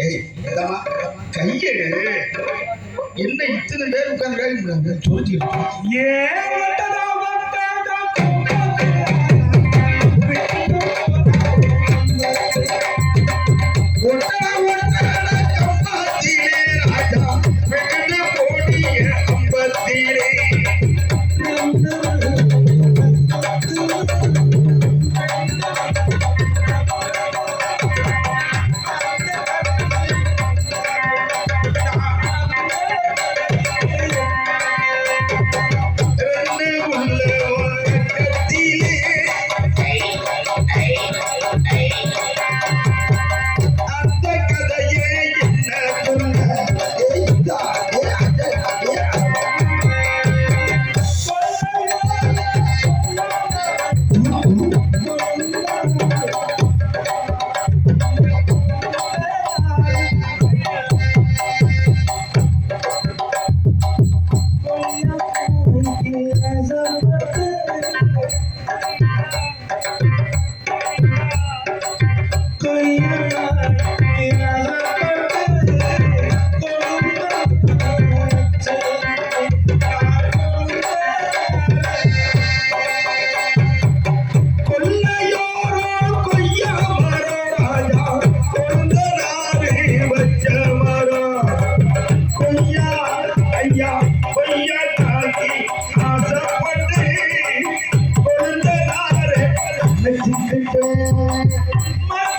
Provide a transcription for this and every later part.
ஏய், என்ன இத்தனை பேர் உட்கார்ந்து வேலை முடியாது சொல்லிட்டு ஏன் my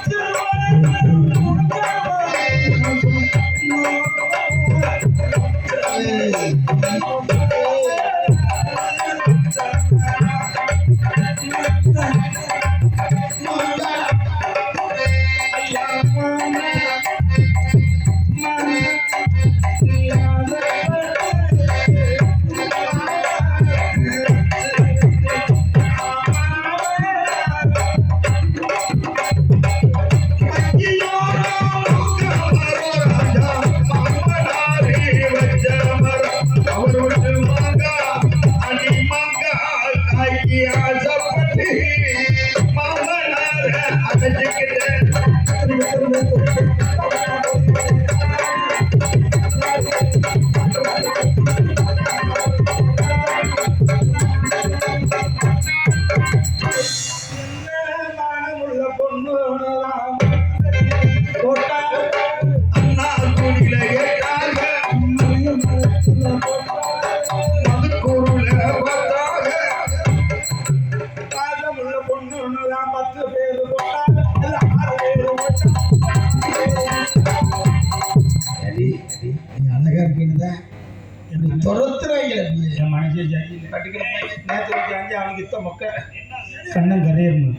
கண்ணன் கரையணும்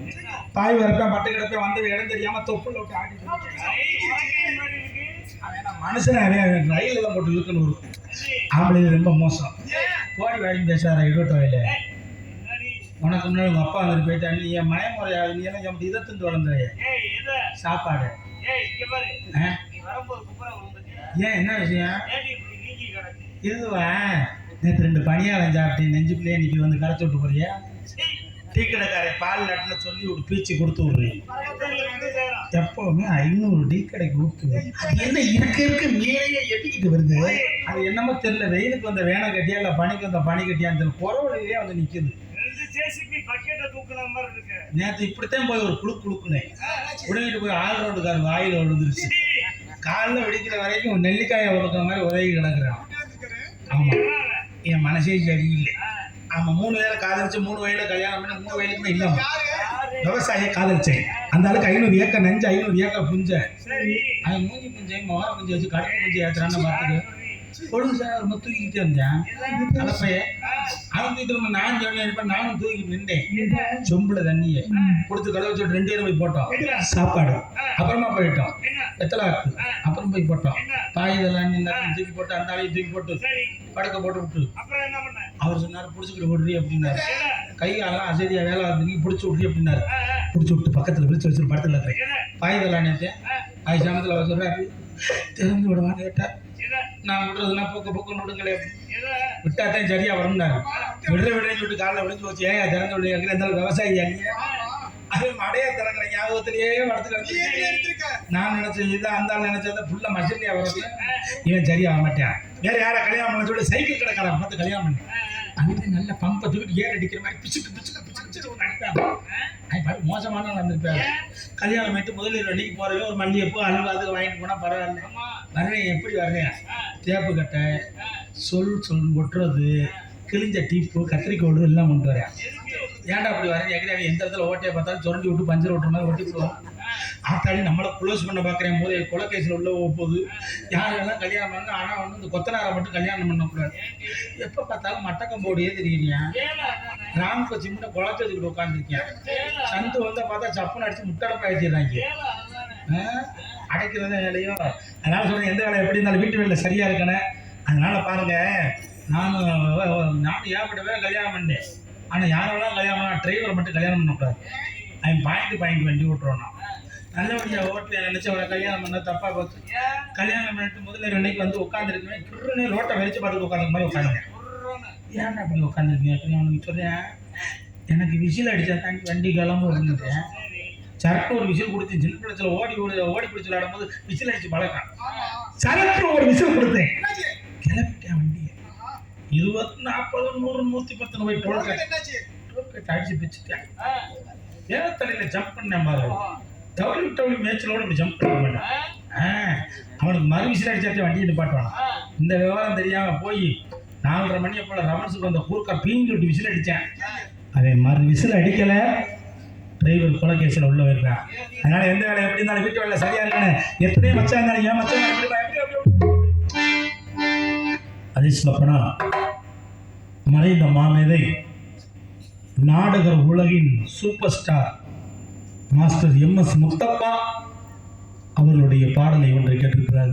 தாய் வரப்ப பட்டு கிடப்ப வந்து இடம் தெரியாம தொப்புல விட்டு ஆடி மனுஷன் ரயில் எல்லாம் போட்டு இழுக்கணும் இருக்கும் ஆம்பளை ரொம்ப மோசம். போடி வாங்கி பேசார இருபட்டு வயல உனக்கு முன்னாடி உங்க அப்பா வந்து போயிட்டா நீ என் மயமுறையாது நீ எல்லாம் என் இதை திண்டு வளர்ந்துறைய சாப்பாடு. ஏன் என்ன விஷயம்? இதுவா நேற்று ரெண்டு பணியாரம் சாப்பிட்டு நெஞ்சுக்குள்ளேயே இன்னைக்கு வந்து கரைச்சி விட்டு போறியா? டீ கடைக்காரை பால் நட்டுன்னு சொல்லி ஒரு பீச்சு கொடுத்து விடுறேன் எப்பவுமே ஐநூறு டீ கடைக்கு ஊற்று அது என்ன இருக்க இருக்க மேலேயே எட்டிக்கிட்டு வருது. அது என்னமோ தெரியல. வெயிலுக்கு வந்த வேனை கட்டியா இல்லை பனிக்கு வந்த பனி கட்டியான்னு தெரியல குறவழியிலே வந்து நிற்குது நேற்று இப்படித்தான் போய் ஒரு குழு குழுக்குனேன் உடனே போய் ஆள் ரோடுக்கார் வாயில் விழுந்துருச்சு. காலைல வெடிக்கிற வரைக்கும் நெல்லிக்காயை உதக்கிற மாதிரி உதவி கிடக்குறான். ஆமா. என் மனசே சரியில்லை. ஆமா மூணு பேரை காதலிச்சு மூணு வயல கல்யாணம் பண்ணி மூணு வயலுக்குமே இல்லாம விவசாயியை காதலிச்சேன். அந்த ஆளுக்கு ஐநூறு ஏக்கர் நெஞ்சு ஐநூறு ஏக்கர் புஞ்ச. அவன் மூஞ்சி புஞ்சை மோர புஞ்சை வச்சு கடுப்பு புஞ்சை ஏற்றுறான்னு பார்த்துட்டு பொழுது சார் ரொம்ப தூக்கிக்கிட்டே இருந்தேன் கலப்பைய அவன் தூக்கிட்டு நான் இப்ப நானும் தூக்கி நின்றேன். சொம்புல தண்ணியை கொடுத்து கதவை வச்சுட்டு ரெண்டு பேரும் போய் போட்டோம். சாப்பாடு. அப்புறமா போயிட்டோம். எத்தனை அப்புறம் போய் போட்டோம். பாய் இதெல்லாம் தூக்கி போட்டு அந்த ஆளையும் தூக்கி போட்டு படுக்க போட்டு விட்டு. அவர் சொன்னார் பிடிச்சிக்கிட்டு விடுறி அப்படின்னாரு. கை காலெல்லாம் அசதியா வேலை வந்து பிடிச்சி விட்றி அப்படின்னாரு. பிடிச்சி விட்டு பக்கத்தில் விழிச்சு வச்சு படத்தில் இருக்கிறேன் பாய் நேற்று அது சமயத்தில் அவர் சொல்றாரு திறந்து விடுவான்னு கேட்டார். நான் விடுறதுனா போக்க போக்குன்னு விடுங்களே விட்டாதான் சரியா வரும்னாரு. விடுற விடுறேன்னு சொல்லிட்டு காலைல விழிச்சு வச்சு ஏன் திறந்து விடு எங்கே இருந்தாலும் விவசாயி அதே மாடு மடைய திறக்கிற ஞாபகத்திலேயே வளர்த்து நான் நினைச்சேன் இது அந்த ஆள் நினைச்சது புள்ள மசிலியா வரது இவன் சரியாக மாட்டான் வேற யாரை கல்யாணம் பண்ண சொல்லி சைக்கிள் கடைக்காரன் பார்த்து கல்யாணம் பண்ணு. அங்கிட்டு நல்ல பம்பை தூக்கிட்டு ஏர் அடிக்கிற மாதிரி பிச்சுக்கு பிச்சுக்கு பிச்சுக்கு பாரு மோசமான நடந்திருப்பாரு கல்யாணம் ஆயிட்டு முதலில் வண்டிக்கு போறவே ஒரு மல்லிகைப்பூ அல்வா அதுக்கு வாங்கிட்டு போனா பரவாயில்ல. வரேன் எப்படி வரேன் தேப்பு கட்டை சொல் சொல் ஒட்டுறது கிழிஞ்ச டீப்பு கத்திரிக்கோடு எல்லாம் கொண்டு வரேன். ஏன்டா அப்படி வரேன் ஏற்கனவே எந்த இடத்துல ஓட்டையை பார்த்தாலும் சுரண்டி விட்டு பஞ்சர் ஓட்டுற மாதிரி ஒட்டி விடுவோம் ஆத்தாடி நம்மளை க்ளோஸ் பண்ண பார்க்குறேன். போது கொலைக்கேசில் உள்ள போகுது. யாரெல்லாம் கல்யாணம் பண்ணணும் ஆனால் வந்து இந்த கொத்தனாரை மட்டும் கல்யாணம் பண்ணக்கூடாது. எப்போ பார்த்தாலும் மட்டக்கம்போடியே தெரியுறீங்க ராம் கொச்சி முன்ன உட்காந்துருக்கேன் சந்து வந்து பார்த்தா சப்புன்னு அடித்து முட்டடப்பா ஏற்றிடுறாங்க அடைக்கிறது வேலையோ அதனால் சொல்கிறேன் எந்த வேலை எப்படி இருந்தாலும் வீட்டு வேலை சரியாக இருக்கணும். அதனால பாருங்க நானும் நானும் ஏற்பட்ட கல்யாணம் பண்ணேன். ஆனால் யாரெல்லாம் கல்யாணம் பண்ணால் டிரைவரை மட்டும் கல்யாணம் பண்ணக்கூடாது. அவன் பாயிண்ட் பாயிண்ட் வண்டி ஓட்டுறோம் நான். நல்ல வண்டியை ஓட்டு நினைச்ச அவரை கல்யாணம் பண்ண தப்பா பார்த்து கல்யாணம் பண்ணிட்டு முதல்ல இன்னைக்கு வந்து உட்காந்துருக்கேன் கிருன்னு ரோட்டை வெறிச்சு பார்த்து உட்காந்து மாதிரி உட்காந்துங்க ஏன் அப்படி உட்காந்துருக்கீங்க அப்படின்னு அவனுக்கு சொல்றேன். எனக்கு விசில் அடிச்சா தான் வண்டி கிளம்பு இருந்துட்டேன் சரக்கு ஒரு விசில் கொடுத்து சின்ன பிள்ளைச்சில் ஓடி ஓடி ஓடி பிடிச்சி விளையாடும்போது விசில் அடிச்சு பழக்கம். சரக்கு ஒரு விசில் கொடுத்தேன். கிளப்பிட்டேன் வண்டியை. இருபத்தி நாற்பது நூறு நூற்றி பத்து போய் டோல்கேட். டோல்கேட் அடிச்சு பிச்சுட்டேன். ஏத்தலையில் ஜம்ப் பண்ணேன் பாரு. டவுளி டவுளி மேட்சிலோட இப்படி ஜம்ப் பண்ண மாட்டான் ஆ அவனுக்கு மறு விசில் அடிச்சாச்சே வண்டியை நிப்பாட்டுவான் இந்த விவரம் தெரியாம போய் நாலரை மணியை போல ரமன்ஸுக்கு வந்த கூர்க்கா பீங்கி விட்டு விசில் அடித்தேன் அதே மறு விசில் அடிக்கலை. டிரைவர் கொலைகேசில் உள்ள போயிருக்கான். அதனால எந்த வேலை எப்படி இருந்தாலும் வீட்டு வேலை சரியா இருக்கணும் எத்தனையோ மச்சா இருந்தாலும் ஏன் மச்சா இப்படி சொல்லப்போனா மறைந்த மாமேதை நாடக உலகின் super star master M S Muthappa அவர்களுடைய பாடலை ஒன்றை கேட்டிருக்கிறார்.